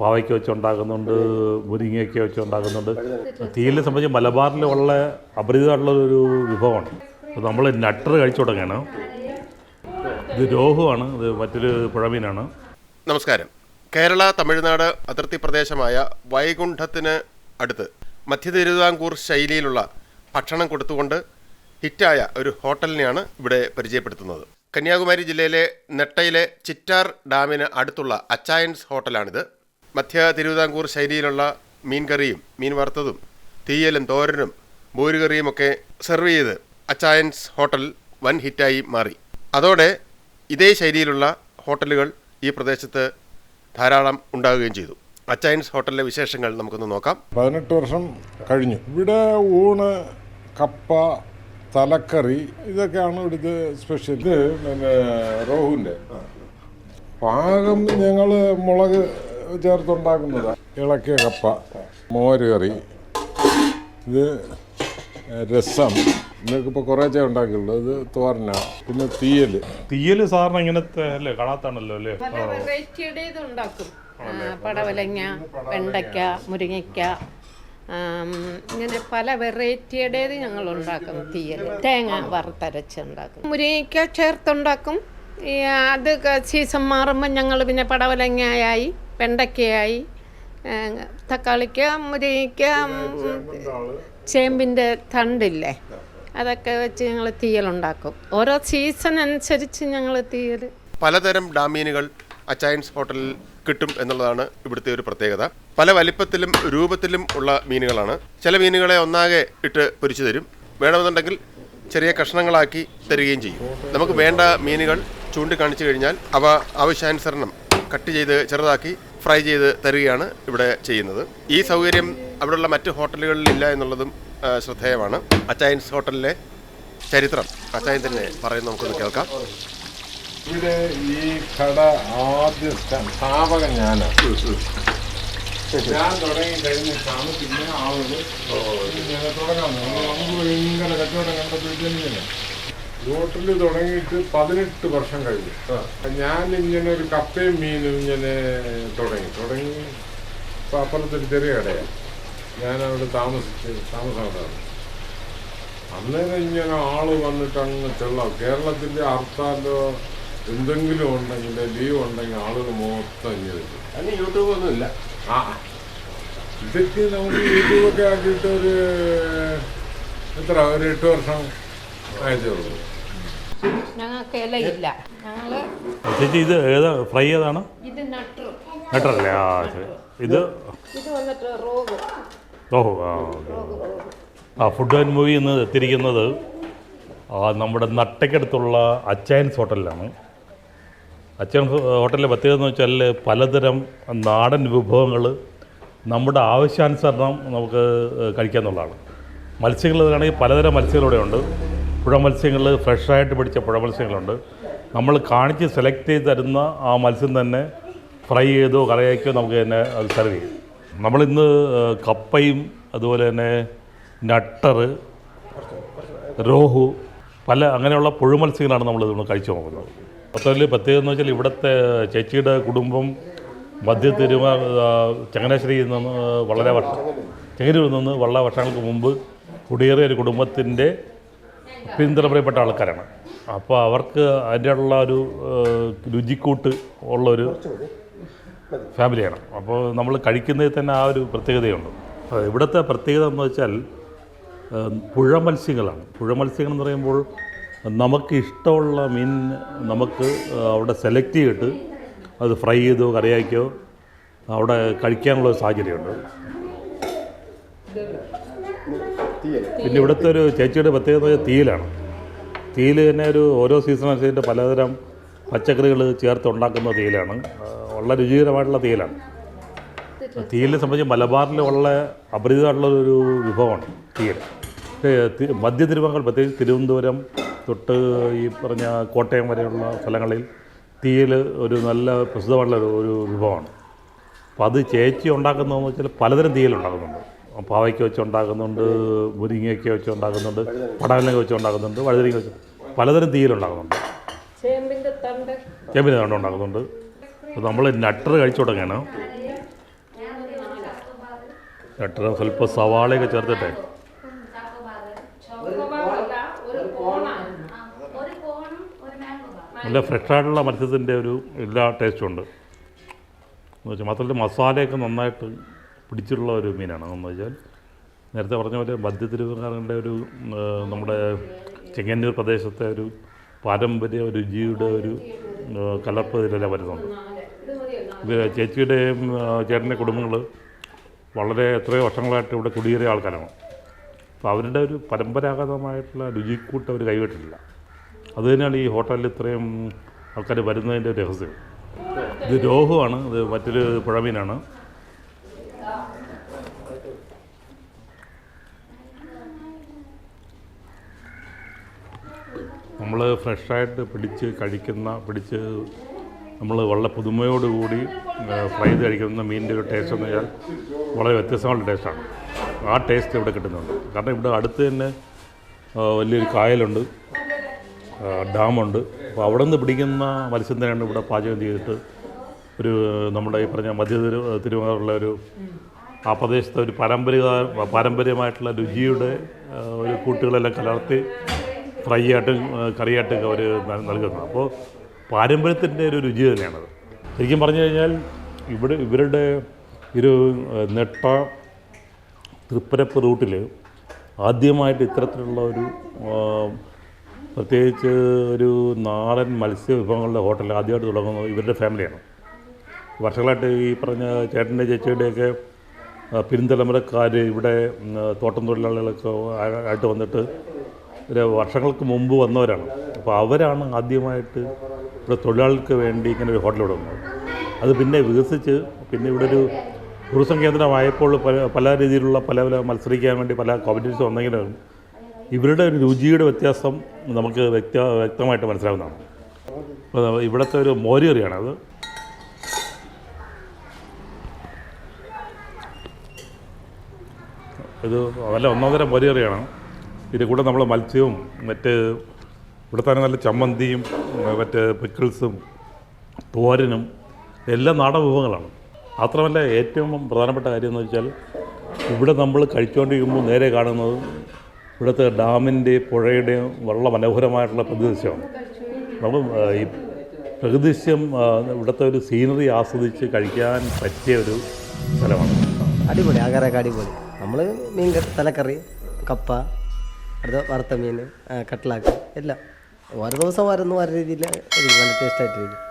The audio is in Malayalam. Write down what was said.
പാവയ്ക്ക വെച്ചുണ്ടാക്കുന്നുണ്ട് മുരിങ്ങയൊക്കെ വെച്ചുണ്ടാക്കുന്നുണ്ട്. തീയിലെ സംബന്ധിച്ച് മലബാറിൽ ഉള്ള അപരിചിതമായിട്ടുള്ള ഒരു വിഭവമാണ്. അപ്പോൾ നമ്മൾ നട്ടർ കഴിച്ചു തുടങ്ങണം. ഇത് രോഹുവാണ് ഇത് മറ്റൊരു പുഴമീനാണ്. നമസ്കാരം. കേരള തമിഴ്നാട് അതിർത്തി പ്രദേശമായ വൈകുണ്ഠത്തിന് അടുത്ത് മധ്യ തിരുവിതാംകൂർ ശൈലിയിലുള്ള ഭക്ഷണം കൊടുത്തുകൊണ്ട് ഹിറ്റായ ഒരു ഹോട്ടലിനെയാണ് ഇവിടെ പരിചയപ്പെടുത്തുന്നത്. കന്യാകുമാരി ജില്ലയിലെ നെട്ടയിലെ ചിറ്റാർ ഡാമിന് അടുത്തുള്ള അച്ചായൻസ് ഹോട്ടലാണിത്. മധ്യ തിരുവിതാംകൂർ ശൈലിയിലുള്ള മീൻ കറിയും മീൻ വറുത്തതും തീയലും തോരനും ബോരുകറിയുമൊക്കെ സെർവ് ചെയ്ത് അച്ചായൻസ് ഹോട്ടൽ വൻ ഹിറ്റായി മാറി. അതോടെ ഇതേ ശൈലിയിലുള്ള ഹോട്ടലുകൾ ഈ പ്രദേശത്ത് ധാരാളം ഉണ്ടാവുകയും ചെയ്തു. അച്ചായൻസ് ഹോട്ടലിലെ വിശേഷങ്ങൾ നമുക്കൊന്ന് നോക്കാം. പതിനെട്ട് വർഷം കഴിഞ്ഞു. ഇവിടെ ഊണ് കപ്പ തലക്കറി ഇതൊക്കെയാണ് ഇവിടുത്തെ സ്പെഷ്യൽ ഇത് പിന്നെ റോഹുവിന്റെ. പാകം ഞങ്ങൾ മുളക് ചേർത്തുണ്ടാക്കുന്നത് ഇളക്കിയ കപ്പ മോര് കറി. ഇത് രസം. ഇതൊക്കെ ഇപ്പോൾ കുറേച്ചേ ഉണ്ടാക്കിയുള്ളൂ. ഇത് തോരന. പിന്നെ തീയൽ തീയൽ സാറിന് ഇങ്ങനത്തെ അല്ലേ കാണാത്താണല്ലോ അല്ലേ? പല വെറൈറ്റിയുടെ ഇത് ഉണ്ടാക്കും. പടവലങ്ങ. വെണ്ടയ്ക്ക മുരിങ്ങയ്ക്ക. ഇങ്ങനെ പല വെറൈറ്റിയുടേത് ഞങ്ങൾ ഉണ്ടാക്കും തീയൽ തേങ്ങ വറുത്തരച്ച് ഉണ്ടാക്കും മുരിങ്ങയ്ക്ക ചേർത്തുണ്ടാക്കും. ഈ അത് സീസൺ മാറുമ്പോൾ ഞങ്ങൾ പിന്നെ പടവലങ്ങയായി വെണ്ടയ്ക്കയായി തക്കാളിക്ക മുരിങ്ങയ്ക്ക ചേമ്പിന്റെ തണ്ടില്ലേ? അതൊക്കെ വെച്ച് ഞങ്ങൾ തീയൽ ഉണ്ടാക്കും ഓരോ സീസൺ അനുസരിച്ച് ഞങ്ങൾ തീയൽ പലതരം ഡാമീനുകൾ അച്ചായൻസ് ഹോട്ടലിൽ കിട്ടും എന്നുള്ളതാണ് ഇവിടുത്തെ ഒരു പ്രത്യേകത. പല വലിപ്പത്തിലും രൂപത്തിലും ഉള്ള മീനുകളാണ്. ചില മീനുകളെ ഒന്നാകെ ഇട്ട് പൊരിച്ചു തരും. വേണമെന്നുണ്ടെങ്കിൽ ചെറിയ കഷ്ണങ്ങളാക്കി തരികയും ചെയ്യും. നമുക്ക് വേണ്ട മീനുകൾ ചൂണ്ടിക്കാണിച്ചു കഴിഞ്ഞാൽ അവ ആവശ്യാനുസരണം കട്ട് ചെയ്ത് ചെറുതാക്കി ഫ്രൈ ചെയ്ത് തരികയാണ് ഇവിടെ ചെയ്യുന്നത്. ഈ സൗകര്യം അവിടെയുള്ള മറ്റ് ഹോട്ടലുകളിൽ ഇല്ല എന്നുള്ളതും ശ്രദ്ധേയമാണ്. അച്ചായൻസ് ഹോട്ടലിലെ ചരിത്രം അച്ചായൻ തന്നെ പറയുന്നത് നമുക്കൊന്ന് കേൾക്കാം. ഇവിടെ ഈ കട ആദ്യ സ്ഥാ- സ്ഥാപകൻ ഞാനാണ്. ഞാൻ തുടങ്ങി കഴിഞ്ഞിട്ടാണ് പിന്നെ ആളുകൾ ഇങ്ങനെ തുടങ്ങാൻ തുടങ്ങി. നമുക്ക് ഭയങ്കര കച്ചവടം കണ്ടപ്പോഴത്തേനും ഹോട്ടലിൽ തുടങ്ങിയിട്ട് പതിനെട്ട് വർഷം കഴിഞ്ഞു. ഞാൻ ഇങ്ങനെ ഒരു കപ്പയും മീനും ഇങ്ങനെ തുടങ്ങി. തുടങ്ങി ഇപ്പം അപ്പുറത്തൊരു ചെറിയ കടയാണ് ഞാൻ അവിടെ താമസിച്ച് താമസം അന്നേരം ഇങ്ങനെ ആൾ വന്നിട്ട് അങ്ങ് ചെള്ളാം. കേരളത്തിന്റെ ഹർത്താലോ എന്തെങ്കിലും ഉണ്ടെങ്കിൽ ലീവ് ഉണ്ടെങ്കിൽ ആളുകൾ മൊത്തം ഇങ്ങനെ വരും. അതിന് യൂട്യൂബ് ഒന്നും ഇല്ല. ആ ഇതൊക്കെ നമുക്ക് യൂട്യൂബൊക്കെ ആക്കിയിട്ട് ഒരു എത്ര ഒരു എട്ട് വർഷം ആയതേ ഉള്ളൂ. ഞങ്ങൾക്ക് ഇലയില്ല ഞങ്ങൾ ചേച്ചി ഇത് ഏതാ ഫ്രൈ ഏതാണ്? ഇത് നട്ടറല്ലേ ആ ശരി. ഇത്? ഇത് വന്നിട്ട് റോഗ്. ഓഹോ ആ ഓക്കെ. ആ ഫുഡ് ആൻഡ് മൂവി എന്ന് എത്തിയിരിക്കുന്നത് ആ, നമ്മുടെ നട്ടയ്ക്കടുത്തുള്ള അച്ചായൻസ് ഹോട്ടലിലാണ്. അച്ചയൻസ് ഹോട്ടലിലെ പ്രത്യേകത എന്ന് വെച്ചാൽ പലതരം നാടൻ വിഭവങ്ങൾ നമ്മുടെ ആവശ്യാനുസരണം നമുക്ക് കഴിക്കാമെന്നുള്ളതാണ് മത്സ്യങ്ങളാണെങ്കിൽ പലതരം മത്സ്യങ്ങളിവിടെ ഉണ്ട്. പുഴ മത്സ്യങ്ങൾ ഫ്രഷായിട്ട് പിടിച്ച പുഴ മത്സ്യങ്ങളുണ്ട്. നമ്മൾ കാണിച്ച് സെലക്ട് ചെയ്ത് തരുന്ന ആ മത്സ്യം തന്നെ ഫ്രൈ ചെയ്തോ കറിയാക്കിയോ നമുക്ക് തന്നെ അത് സെർവ് ചെയ്യും. നമ്മളിന്ന് കപ്പയും അതുപോലെ തന്നെ നട്ടറ് രോഹു പല അങ്ങനെയുള്ള പുഴുമത്സ്യങ്ങളാണ് നമ്മൾ നമ്മൾ കഴിച്ചു നോക്കുന്നത്. മൊത്തത്തിൽ പ്രത്യേകത എന്ന് വെച്ചാൽ ഇവിടുത്തെ ചേച്ചിയുടെ കുടുംബം മധ്യ തിരുവ ചങ്ങനാശ്ശേരിയിൽ നിന്ന് വളരെ വർഷം ചങ്ങനൂരിൽ നിന്ന് വളരെ വർഷങ്ങൾക്ക് മുമ്പ് കുടിയേറിയ ഒരു കുടുംബത്തിന്റെ പിന്തുണപ്പെടപ്പെട്ട ആൾക്കാരാണ്. അപ്പോൾ അവർക്ക് അതിന്റെ ഉള്ള ഒരു രുചിക്കൂട്ട് ഉള്ളൊരു ഫാമിലിയാണ്. അപ്പോൾ നമ്മൾ കഴിക്കുന്നതിൽ തന്നെ ആ ഒരു പ്രത്യേകതയുണ്ട്. ഇവിടുത്തെ പ്രത്യേകത എന്ന് വെച്ചാൽ പുഴ മത്സ്യങ്ങളാണ്. പുഴ മത്സ്യങ്ങൾ എന്ന് പറയുമ്പോൾ നമുക്ക് ഇഷ്ടമുള്ള മീൻ നമുക്ക് അവിടെ സെലക്ട് ചെയ്തിട്ട് അത് ഫ്രൈ ചെയ്തോ കറിയാക്കിയോ അവിടെ കഴിക്കാനുള്ള സാഹചര്യമുണ്ട്. പിന്നെ ഇവിടുത്തെ ഒരു ചേച്ചിയുടെ പ്രത്യേകത തീയിലാണ്. തീയിൽ തന്നെ ഒരു ഓരോ സീസൺ അനുസരിച്ച് പലതരം പച്ചക്കറികൾ ചേർത്ത് ഉണ്ടാക്കുന്ന തീയിലാണ്. വളരെ രുചികരമായിട്ടുള്ള തീയിലാണ്. തീയിലെ സംബന്ധിച്ച് മലബാറിൽ വളരെ അപരിചിതമായിട്ടുള്ള ഒരു വിഭവമാണ് തീയിൽ. മധ്യ തിരുവങ്ങൾ പ്രത്യേകിച്ച് തിരുവനന്തപുരം തൊട്ട് ഈ പറഞ്ഞ കോട്ടയം വരെയുള്ള സ്ഥലങ്ങളിൽ തീയിൽ ഒരു നല്ല പ്രസിദ്ധമായിട്ടുള്ള ഒരു- വിഭവമാണ്. അപ്പോൾ അത് ചേച്ചി ഉണ്ടാക്കുന്നതെന്ന് വെച്ചാൽ പലതരം തീയിൽ ഉണ്ടാക്കുന്നുണ്ട്. പാവയ്ക്ക വെച്ച് ഉണ്ടാക്കുന്നുണ്ട് മുരിങ്ങയ്ക്ക വെച്ച് ഉണ്ടാക്കുന്നുണ്ട് പടവലങ്ങ വെച്ച് ഉണ്ടാക്കുന്നുണ്ട് വഴുതരിങ്ങ വെച്ച് പലതരം തീയിൽ ഉണ്ടാക്കുന്നുണ്ട്. ചേമ്പിന്റെ തണ്ട്. ചേമ്പിന് തണ്ട് ഉണ്ടാക്കുന്നുണ്ട്. അപ്പോൾ നമ്മൾ നട്ടർ കഴിച്ചു തുടങ്ങിയാണ് നട്ടർ സ്വല്പം സവാളയൊക്കെ ചേർത്തിട്ടെ ഒരു കോണാണ് ഒരു കോണും ഒരു മാംഗോ ബാർ നല്ല ഫ്രഷായിട്ടുള്ള മത്സ്യത്തിന്റെ ഒരു എല്ലാ ടേസ്റ്റും ഉണ്ട് എന്ന് വെച്ചാൽ മാത്രമല്ല മസാലയൊക്കെ നന്നായിട്ട് പിടിച്ചിട്ടുള്ള ഒരു മീനാണ്. എന്ന് വെച്ചാൽ നേരത്തെ പറഞ്ഞ പോലെ മധ്യതിരുവങ്ങാറിന്റെ ഒരു നമ്മുടെ ചെങ്ങന്നൂർ പ്രദേശത്തെ ഒരു പാരമ്പര്യ രുചിയുടെ ഒരു കലർപ്പ് ഇതിലെല്ലാം വരുന്നുണ്ട്. ചേച്ചിയുടെയും ചേട്ടന്റെ കുടുംബങ്ങൾ വളരെ എത്രയോ വർഷങ്ങളായിട്ട് ഇവിടെ കുടിയേറിയ ആൾക്കാരാണ്. അപ്പോൾ അവരുടെ ഒരു പരമ്പരാഗതമായിട്ടുള്ള രുചിക്കൂട്ട് അവർ കൈവിട്ടിട്ടില്ല. അത് തന്നെയാണ് ഈ ഹോട്ടലിൽ ഇത്രയും ആൾക്കാർ വരുന്നതിന്റെ രഹസ്യം. ഇത് രോഹുവാണ് ഇത് മറ്റൊരു പുഴമീനാണ്. നമ്മൾ ഫ്രഷായിട്ട് പിടിച്ച് കഴിക്കുന്ന പിടിച്ച് നമ്മൾ വളരെ പുതുമയോടുകൂടി ഫ്രൈ ചെയ്ത് കഴിക്കുന്ന മീനിന്റെ ഒരു ടേസ്റ്റ് എന്ന് വെച്ചാൽ വളരെ വ്യത്യസ്തമായ ടേസ്റ്റാണ് ആ ടേസ്റ്റ് ഇവിടെ കിട്ടുന്നുണ്ട്. കാരണം ഇവിടെ അടുത്ത് തന്നെ വലിയൊരു കായലുണ്ട്. ഡാമുണ്ട്. അപ്പോൾ അവിടെ നിന്ന് പിടിക്കുന്ന മത്സ്യം തന്നെയാണ് ഇവിടെ പാചകം ചെയ്തിട്ട് ഒരു നമ്മുടെ ഈ പറഞ്ഞ മധ്യ തിരു തിരുവനന്തപുരമുള്ള ഒരു ആ പ്രദേശത്തെ ഒരു പാരമ്പര്യ പാരമ്പര്യമായിട്ടുള്ള രുചിയുടെ ഒരു കൂട്ടുകളെല്ലാം കലർത്തി ഫ്രൈ ആയിട്ടും കറിയായിട്ടും അവർ നൽകുന്നത്. അപ്പോൾ പാരമ്പര്യത്തിന്റെ ഒരു രുചി തന്നെയാണത്. ശരിക്കും പറഞ്ഞു കഴിഞ്ഞാൽ ഇവിടെ ഇവരുടെ ഒരു നെട്ട തൃപ്പരപ്പ് റൂട്ടിൽ ആദ്യമായിട്ട് ഇത്തരത്തിലുള്ള ഒരു പ്രത്യേകിച്ച് ഒരു നാടൻ മത്സ്യ വിഭവങ്ങളുടെ ഹോട്ടൽ ആദ്യമായിട്ട് തുടങ്ങുന്നത് ഇവരുടെ ഫാമിലിയാണ്. വർഷങ്ങളായിട്ട് ഈ പറഞ്ഞ ചേട്ടന്റെ ചേച്ചിയുടെയൊക്കെ പിൻതലമുറക്കാർ ഇവിടെ തോട്ടം തൊഴിലാളികളൊക്കെ ആയിട്ട് വന്നിട്ട് ഒരു വർഷങ്ങൾക്ക് മുമ്പ് വന്നവരാണ്. അപ്പോൾ അവരാണ് ആദ്യമായിട്ട് ഇവിടെ തൊഴിലാളികൾക്ക് വേണ്ടി ഇങ്ങനെ ഒരു ഹോട്ടൽ തുടങ്ങുന്നത് അത് പിന്നെ വികസിച്ച് പിന്നെ ഇവിടെ ഒരു ടൂറിസം കേന്ദ്രമായപ്പോൾ പല പല രീതിയിലുള്ള പല പല മത്സരിക്കാൻ വേണ്ടി പല കോമ്പറ്റീഷൻസ് വന്നെങ്കിലും ഇവരുടെ ഒരു രുചിയുടെ വ്യത്യാസം നമുക്ക് വ്യക്ത വ്യക്തമായിട്ട് മനസ്സിലാവുന്നതാണ്. ഇവിടുത്തെ ഒരു മോരുകറിയാണ് അത്. ഇത് നല്ല ഒന്നാന്തര മോരുകറിയാണ് ഇതിന്റെ കൂടെ നമ്മൾ മത്സ്യവും മറ്റ് ഇവിടുത്തെ നല്ല ചമ്മന്തിയും മറ്റ് പിക്കിൾസും തോരനും എല്ലാം നാടൻ വിഭവങ്ങളാണ് മാത്രമല്ല ഏറ്റവും പ്രധാനപ്പെട്ട കാര്യം എന്ന് വെച്ചാൽ ഇവിടെ നമ്മൾ കഴിച്ചുകൊണ്ടിരിക്കുമ്പോൾ നേരെ കാണുന്നത് ഇവിടുത്തെ ഡാമിന്റെ പുഴയുടെ വളരെ മനോഹരമായിട്ടുള്ള പ്രകൃതിദൃശ്യമാണ് നമ്മൾ ഈ പ്രകൃതിദൃശ്യം ഇവിടുത്തെ ഒരു സീനറി ആസ്വദിച്ച് കഴിക്കാൻ പറ്റിയ ഒരു സ്ഥലമാണ്. അടിപൊളി ആകാരൊക്കെ അടിപൊളി. നമ്മൾ മീൻ കറി തലക്കറി കപ്പ അടുത്ത വറുത്ത മീൻ കട്ട്ലാക്ക് എല്ലാം. ഓരോ ദിവസം വരുന്ന ഓരോ രീതിയിൽ നല്ല ടേസ്റ്റായിട്ടിരിക്കും